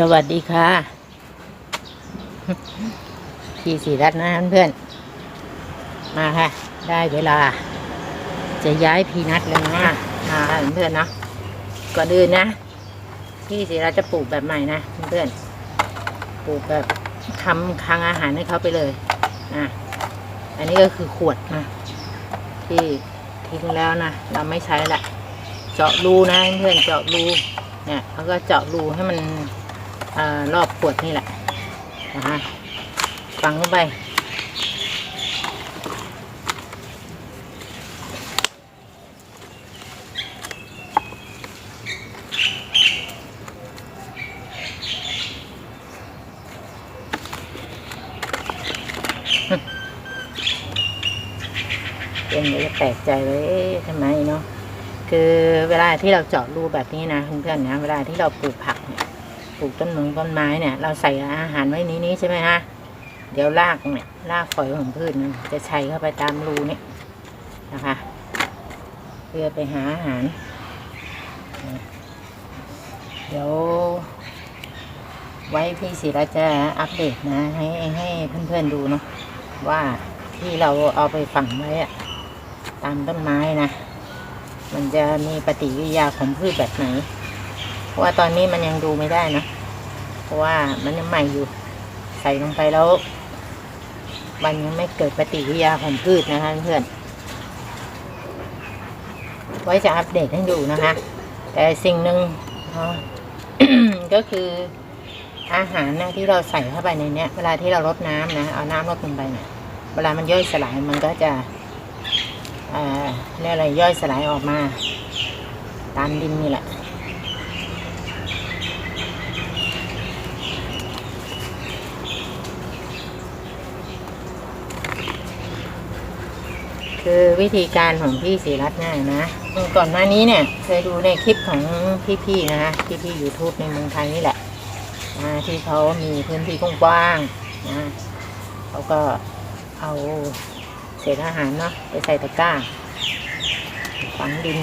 สวัสดีค่ะพี่สีรัตน์นะเพื่อน มาค่ะ ได้เวลา จะย้ายพีนัทเลยนะมาเพื่อนเนาะก่อนอื่นนะพี่สีรัตน์จะปลูกแบบใหม่นะเพื่อนปลูกแบบทำคลังอาหารให้เขาไปเลยนะอันนี้ก็คือขวดนะที่ทิ้งแล้วนะเราไม่ใช้ละ เจาะรูนะเพื่อนเจาะรูเนี่ยแล้วก็เจาะรูให้มัน รอบขวดนี่แหละนะฮะฟังเข้าไป เป็นจะแปลกใจเลยทำไมเนาะคือเวลาที่เราเจาะรูแบบนี้นะเพื่อนๆนะเวลาที่เราปลูกผัก ปลูกต้นมงต้นไม้เนี่ย เราใส่อาหารไว้นี้นี้ใช่ไหมฮะเดี๋ยวรากเนี่ยรากฝอยของพืชนจะชัยเข้าไปตามรูนี่นะคะ เพื่อไปหาอาหาร เดี๋ยว ไว้พี่ศิระจะอัปเดตนะ ให้ให้เพื่อนๆดูเนาะว่าที่เราเอาไปฝังไว้อะตามต้นไม้นะ มันจะมีปฏิกิริยาของพืชแบบไหน เพราะว่าตอนนี้มันยังดูไม่ได้นะ เพราะว่ามันยังใหม่อยู่ ใส่ลงไปแล้ว มันยังไม่เกิดปฏิกิริยาของพืชนะคะเพื่อน ไว้จะอัปเดตให้ดูนะคะ แต่สิ่งหนึ่งก็คืออาหารนะที่เราใส่เข้าไปในเนี้ย เวลาที่เรารดน้ำนะ เอาน้ำรดลงไปเนี่ยเวลามันย่อยสลายมันก็จะอ่าเรียกอะไรย่อยสลายออกมา ตามดินนี่แหละ คือวิธีการของพี่ศรีรัตน์ง่ายนะก่อนหน้านี้เนี่ยเคยดูในคลิปของพี่ๆนะคะพี่ๆยูทูบในเมืองไทยนี่แหละที่เขามีพื้นที่กว้างๆนะเขาก็เอาเศษอาหารเนาะไปใส่ตะกร้าฝังดิน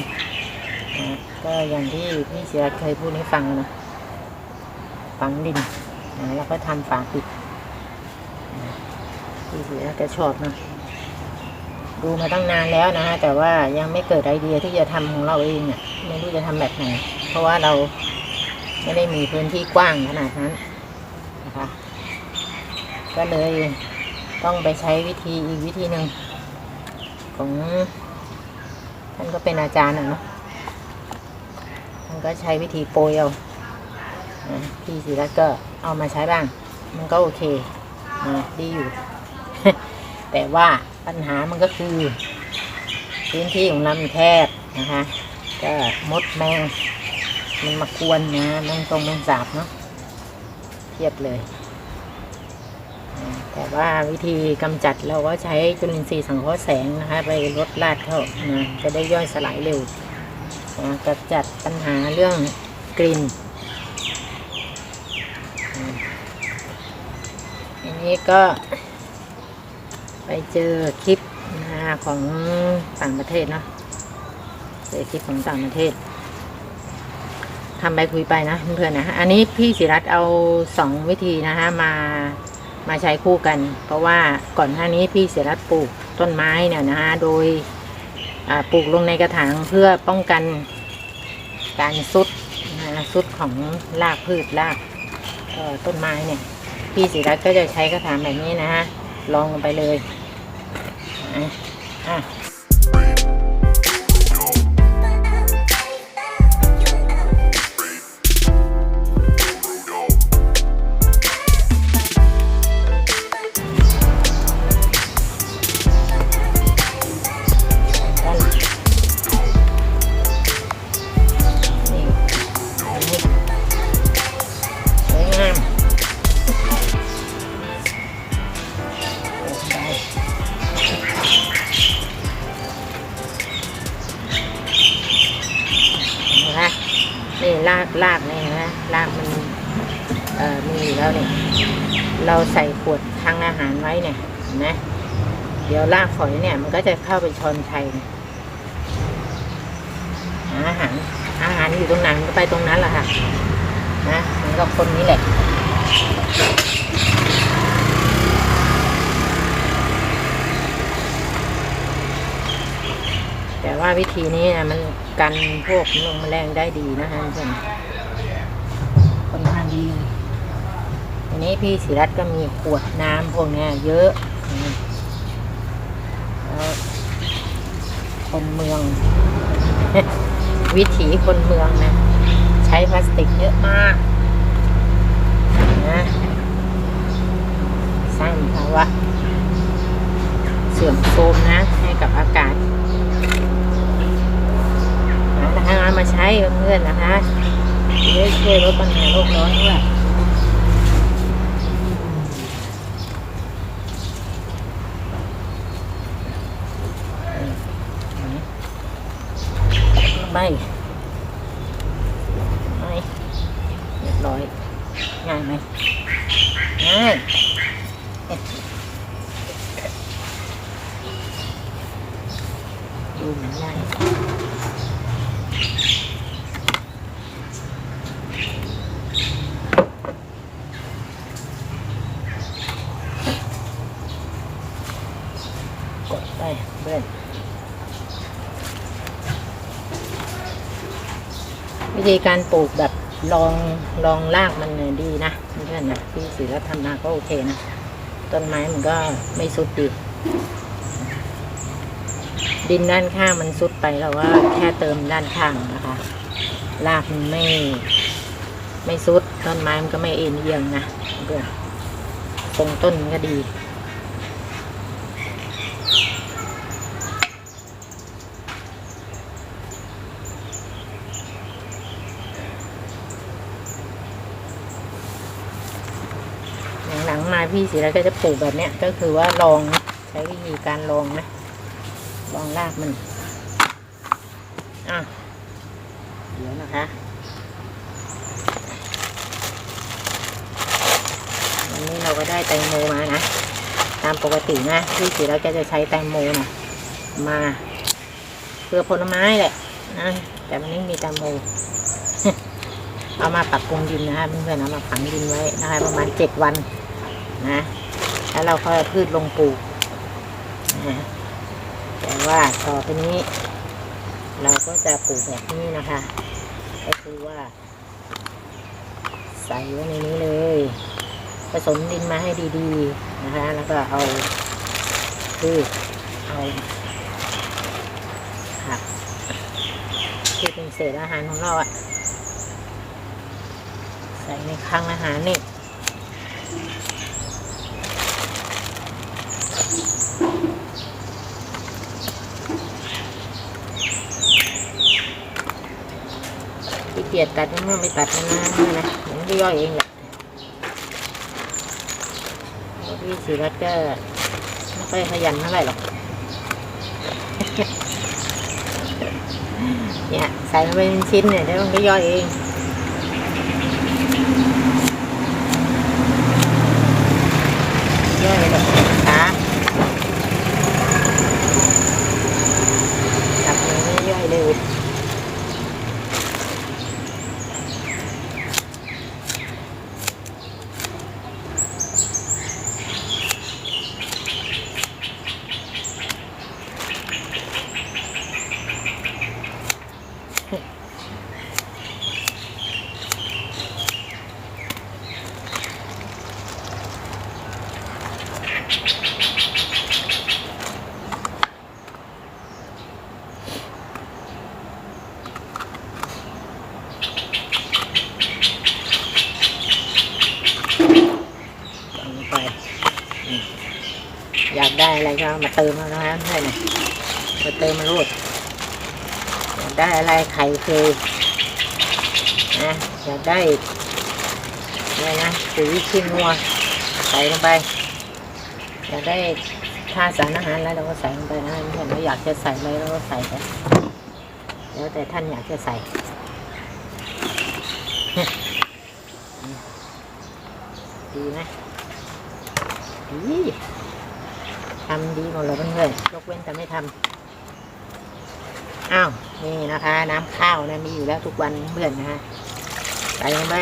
นะก็อย่างที่พี่เสียเคยพูดให้ฟังนะฝังดินนะแล้วก็ทำฝาปิดพี่เสียแกชอบนะ ดูมาตั้งนานแล้วนะฮะแต่ว่ายังไม่เกิดไอเดียที่จะทำของเราเองเนี่ยไม่รู้จะทำแบบไหน เพราะว่าเราไม่ได้มีพื้นที่กว้างขนาดนั้นนะคะก็เลยต้องไปใช้วิธีอีกวิธีหนึ่งของท่านก็เป็นอาจารย์อะเนาะท่านก็ใช้วิธีโปรยเอาพี่ศิรัตก็เอามาใช้บ้าง มันก็โอเคดีอยู่ แต่ว่าปัญหามันก็คือ พื้นที่ของเราแคบนะคะก็มดแมงมันมากวนนะแมงตรงแมงสาบเนาะเทียบเลย แต่ว่าวิธีกำจัดเราก็ใช้จุลินทรีย์สังเคราะห์แสงนะคะ ไปลดลาดเข้านะจะได้ย่อยสลายเร็วนะกำจัดปัญหาเรื่องกลิ่นอันนี้ก็ ไปเจอคลิปนะของต่างประเทศเนาะเจอคลิปของต่างประเทศทำไปคุยไปนะเพื่อนๆนะอันนี้พี่ศิรัตเอาสองวิธีนะคะมามาใช้คู่กัน เพราะว่าก่อนหน้านี้พี่ศิรัตปลูกต้นไม้เนี่ยนะคะโดยปลูกลงในกระถางเพื่อป้องกันการซุดนะซุดของรากพืชรากต้นไม้เนี่ย พี่ศิรัตก็จะใช้กระถางแบบนี้นะฮะลองไปเลย อะ อยู่แล้วเนี่ยเราใส่ขวดทางอาหารไว้เนี่ยนไหมเดี๋ยวลากฝอยเนี่ย มันก็จะเข้าไปชนชัยอาหาร อาหารอยู่ตรงไหนมันก็ไปตรงนั้นแหละค่ะ นะเหมือนกับคนนี้แหละแต่ว่าวิธีนี้นะมันกันพวกลงแมลงได้ดีนะคะเพื่อนค่อนข้างดีเลยที นี้พี่ศิรัตก็มีขวดน้ำพวกนี้เยอะแล้วคนเมือง วิถีคนเมืองนะ ใช้พลาสติกเยอะมากนะสร้างภาวะเสื่อมโทรมนะ ให้กับอากาศนะคะมาใช้เพื่อนนะคะจะได้ช่วยลดปัญหาโลกร้อนด้วย ใบไม่เรียบร้อยง่ายไหมง่ายดูเหมือนง่าย กดไปเพื่อน วิธีการปลูกแบบลองลองรากมันเนี่ยดีนะเพื่อนนะพี่ศิลธรรมนาก็โอเคนะ ต้นไม้มันก็ไม่สุดดี ดินด้านข้างมันสุดไปเราว่าแค่เติมด้านข้างนะคะรากมันไม่ ไม่สุด ต้นไม้มันก็ไม่เอ็นเอียงนะเพื่อนทรงต้นก็ดี ลังมาพี่ศิลาก็จะปลูกแบบเนี้ยก็คือว่าลองใช้วิธีการลองนะลองรากมันอะเดี๋ยวนะคะวันนี้เราก็ได้แตงโมมานะ ตามปกตินะพี่ศิลาก็จะใช้แตงโมนะมาเพื่อผลไม้แหละนะแต่วันนี้มีแตงโมเอามาปรับปรุงดินนะคะเพื่อนๆเอามาฝังดินไว้นะคะประมาณเจ็ดวัน นะ แล้วเราก็พืชลงปลูกนะแต่ว่าต่อไปนี้ เราก็จะปลูกแบบนี้นะคะ ก็คือว่า ใส่ไว้ในนี้เลย ผสมดินมาให้ดีๆนะคะ แล้วก็เอาพืชเอาผักที่เป็นเศษอาหารของเราอะใส่ในคลังอาหารนี่ เกียจตัดมันไม่ตัดนะนี่นะมันก็ย่อยเองแหละพี่สีรัตก็ไม่ค่อยขยันเท่าไหร่หรอก เนี่ยใส่มันไปเป็นชิ้นเนี่ยเดี๋ยวมันก็ย่อยเอง ย่อยแบบช้าจับมันไม่ย่อยเร็ว วางลงไปอืมอยาก ได้อะไรก็มาเติมเอานะเพื่อนนะมาเติมมารูดอยากได้อะไรไข่เคยนะอยากได้อะไรนะปุ๋ยขี้งัวใส่ลงไปอยากได้ค่าสารอาหารอะไรเราก็ใส่ลงไปนะเพื่อนเราอยากจะใส่อะไรเราก็ใส่ไปแล้วแต่ท่านอยากจะใส่ดีไหมดี ทำดีหมดเลยเพื่อนๆยกเว้นแต่ไม่ทำอ้าวนี่นะคะ น้ำข้าวนะมีอยู่แล้วทุกวันเพื่อนนะฮะไปกันไป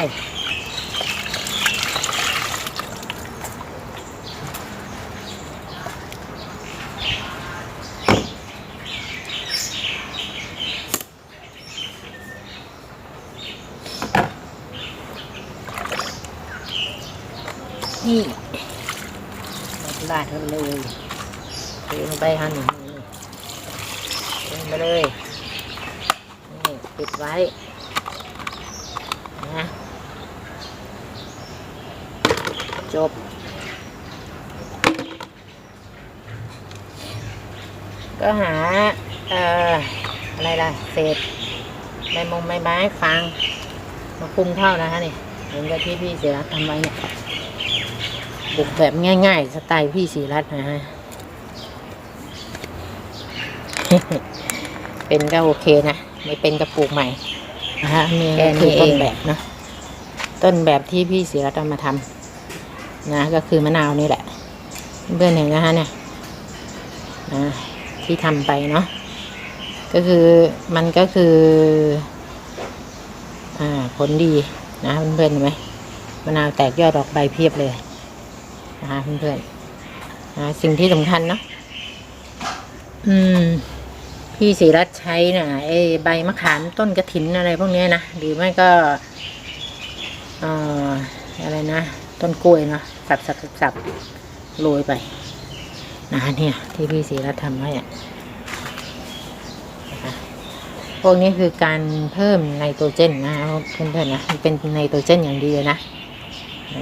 นี่ลาดเลย เทลงไปฮะหนึ่งเทลงไปเลยนี่ปิดไว้นะจบก็หาเอ่ออะไรล่ะเศษใบมงใบไม้ฟางมาคุมเข้านะคะนี่เหมือนกับที่พี่ศิรัตทำไว้เนี่ยบุกแบบง่าย ๆ สไตล์พี่ศิรัตนะฮะ เป็นก็โอเคนะ ไม่เป็นก็ปลูกใหม่นะคะนี่ก็คือต้นแบบเนอะต้นแบบที่พี่ศิรัตน์เอามาทำนะ ก็คือมะนาวนี่แหละ เพื่อนๆเห็นนะคะเนี่ยนะที่ทำไปเนาะก็คือมันก็คือ อ่าผลดีนะเพื่อนๆเห็นไหมมะนาวแตกยอดออกใบเพียบเลยนะคะเพื่อนๆนะสิ่งที่สำคัญเนาะอืม พี่ศรีรัตใช้น่ะไอ้ใบมะขามต้นกระถินอะไรพวกนี้นะหรือไม่ก็ออะไรนะ ต้นกล้วยเนาะสับสับสับสบโรยไปนะเนี่ย ที่พี่ศรีรัตทำไว้อะนะคะพวกนี้คือการเพิ่มไนโตรเจนนะเพื่อนๆนะมันเป็นไนโตรเจนอย่างดีเลยนะ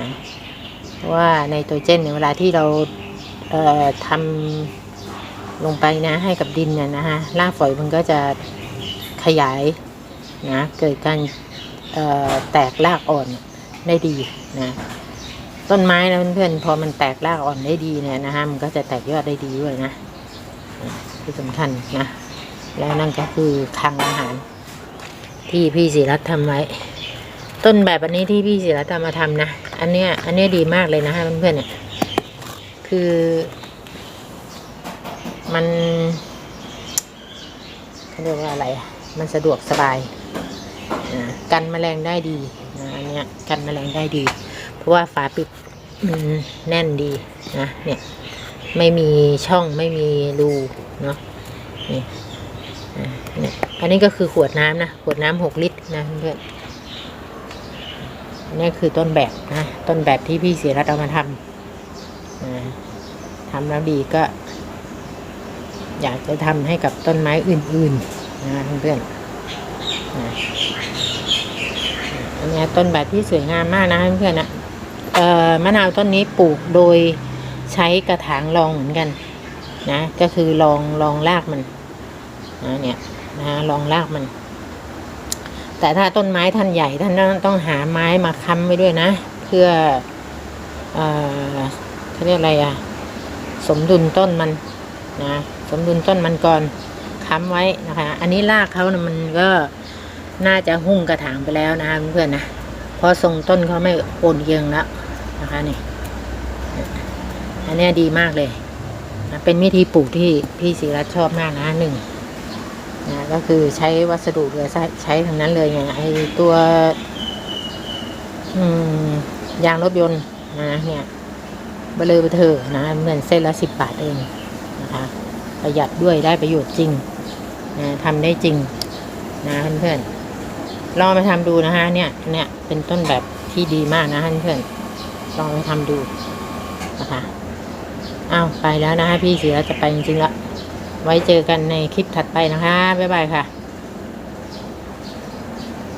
นะเพราะว่าไนโตรเจนเนี่ยเวลาที่เราเอ่อทำ ลงไปนะให้กับดินเนี่ยนะฮะรากฝอยมันก็จะขยายนะเกิดการแตกรากอ่อนได้ดีนะต้นไม้นะเพื่อนๆพอมันแตกรากอ่อนได้ดีเนี่ยนะฮะมันก็จะแตกยอดได้ดีด้วยนะที่สำคัญนะแล้วนั่นก็คือคลังอาหาร ที่พี่ศิรัตทำไว้ ต้นแบบอันนี้ที่พี่ศิรัตทำมาทำนะ อันเนี้ยอันเนี้ยดีมากเลยนะฮะเพื่อนๆเนี่ยคือ มันเขาเรียกว่าอะไรอะมันสะดวกสบายกันแมลงได้ดีนะอันเนี้ยกันแมลงได้ดี เพราะว่าฝาปิดมันแน่นดีนะเนี่ยไม่มีช่องไม่มีรูเนาะนี่เนี่ยอันนี้ก็คือขวดน้ำนะขวดน้ำหกลิตรนะเพื่อนนนี้คือต้นแบบนะ ต้นแบบที่พี่เสียรัตเอามาทำนะทำแล้วดีก็ อยากจะทำให้กับต้นไม้อื่นๆนะเพื่อนๆนะอันนี้ต้นแบบที่สวยงามมากนะเพื่อนๆนะเอ่อมะนาวต้นนี้ปลูกโดยใช้กระถางรองเหมือนกัน นะ ก็คือรองรองรากมันนะเนี่ยนะรองรากมัน แต่ถ้าต้นไม้ท่านใหญ่ท่านต้องต้องหาไม้มาค้ำไว้ด้วยนะ เพื่อเอ่อเขาเรียกอะไรอะสมดุลต้นมันนะ สมดุลต้นมันก่อนค้ำไว้นะคะ อันนี้รากเขานะมันก็น่าจะหุ้งกระถางไปแล้วนะคะเพื่อนๆนะเพราะทรงต้นเขาไม่โอนเอียงแล้วนะคะนี่อันนี้ดีมากเลยนะเป็นวิธีปลูกที่พี่ศิรัตชอบมากนะหนึ่งนะก็คือใช้วัสดุเหลือใช้ทั้งนั้นเลยไงไอตัว อืมยางรถยนต์นะเนี่ยเบลอเบเธอนะเหมือนเส้นละสิบบาทเองนะคะ ประหยัดด้วยได้ประโยชน์จริงนะทำได้จริงนะเพื่อนๆลองไปทำดูนะฮะเนี่ยเนี่ยเป็นต้นแบบที่ดีมากนะเพื่อนๆลองไปทำดูนะคะอ้าวไปแล้วนะฮะพี่เสือจะไปจริงๆแล้วไว้เจอกันในคลิปถัดไปนะคะบ๊ายบายค่ะ